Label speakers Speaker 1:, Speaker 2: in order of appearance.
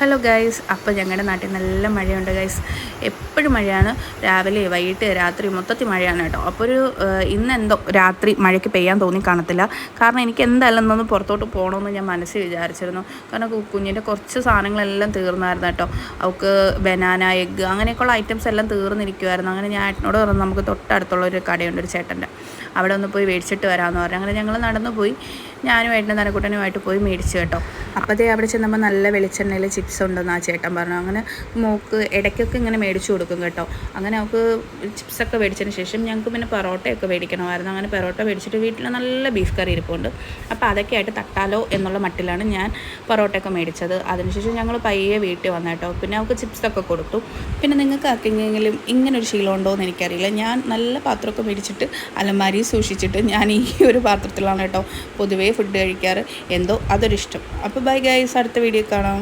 Speaker 1: Hello guys അപ്പോൾ ഞങ്ങളുടെ നാട്ടിൽ നല്ല മഴയുണ്ട് ഗൈസ് എപ്പോഴും മഴയാണ്. രാവിലെ വൈകിട്ട് രാത്രി മൊത്തത്തിൽ മഴയാണ് കേട്ടോ. അപ്പോൾ ഒരു ഇന്ന് എന്തോ രാത്രി മഴയ്ക്ക് പെയ്യാൻ തോന്നി കാണത്തില്ല. കാരണം എനിക്ക് എന്തായാലും ഇന്നൊന്ന് പുറത്തോട്ട് പോകണമെന്ന് ഞാൻ മനസ്സിൽ വിചാരിച്ചിരുന്നു. കാരണം കുഞ്ഞിന്റെ കുറച്ച് സാധനങ്ങളെല്ലാം തീർന്നായിരുന്നു കേട്ടോ. അവൾക്ക് ബനാന എഗ്ഗ് അങ്ങനെയൊക്കെയുള്ള ഐറ്റംസ് എല്ലാം തീർന്നിരിക്കുമായിരുന്നു അങ്ങനെ ഞാൻ ഏട്ടനോട് പറഞ്ഞു നമുക്ക് തൊട്ടടുത്തുള്ള ഒരു കടയുണ്ട് ഒരു ചേട്ടന്റെ അവിടെ ഒന്ന് പോയി മേടിച്ചിട്ട് വരാമെന്ന് പറഞ്ഞു. അങ്ങനെ ഞങ്ങൾ നടന്നു പോയി ഞാനും ഏട്ടനും തനക്കുട്ടനുമായിട്ട് പോയി മേടിച്ചു കേട്ടോ. അപ്പോഴത്തേ അവിടെ ചെന്നപ്പോൾ നല്ല വെളിച്ചെണ്ണയിൽ ചിപ്സ് ഉണ്ടെന്ന് ആ ചേട്ടൻ പറഞ്ഞു. അങ്ങനെ മോക്ക് ഇടയ്ക്കൊക്കെ ഇങ്ങനെ മേടിച്ചു കൊടുക്കും കേട്ടോ. അങ്ങനെ അവൾക്ക് ചിപ്സൊക്കെ മേടിച്ചതിന് ശേഷം ഞങ്ങൾക്ക് പിന്നെ പൊറോട്ടയൊക്കെ മേടിക്കണമായിരുന്നു. അങ്ങനെ പൊറോട്ട മേടിച്ചിട്ട് വീട്ടിൽ നല്ല ബീഫ് കറി ഇരിപ്പുണ്ട്. അപ്പോൾ അതൊക്കെ ആയിട്ട് തട്ടാലോ എന്നുള്ള മട്ടിലാണ് ഞാൻ പൊറോട്ടയൊക്കെ മേടിച്ചത്. അതിനുശേഷം ഞങ്ങൾ പയ്യെ വീട്ടിൽ വന്നു കേട്ടോ. പിന്നെ അവൾക്ക് ചിപ്സൊക്കെ കൊടുത്തു. പിന്നെ നിങ്ങൾക്ക് ആർക്കെങ്കിലും ഇങ്ങനെ ഒരു ശീലം ഉണ്ടോ എന്ന് എനിക്കറിയില്ല. ഞാൻ നല്ല പാത്രമൊക്കെ മേടിച്ചിട്ട് അലമാരി സൂക്ഷിച്ചിട്ട് ഞാൻ ഈ ഒരു പാത്രത്തിലാണ് കേട്ടോ പൊതുവേ ഫുഡ് കഴിക്കാറ്. എന്തോ അതൊരിഷ്ടം. അപ്പോൾ ബൈ ഗൈസ് അടുത്ത വീഡിയോ കാണാം.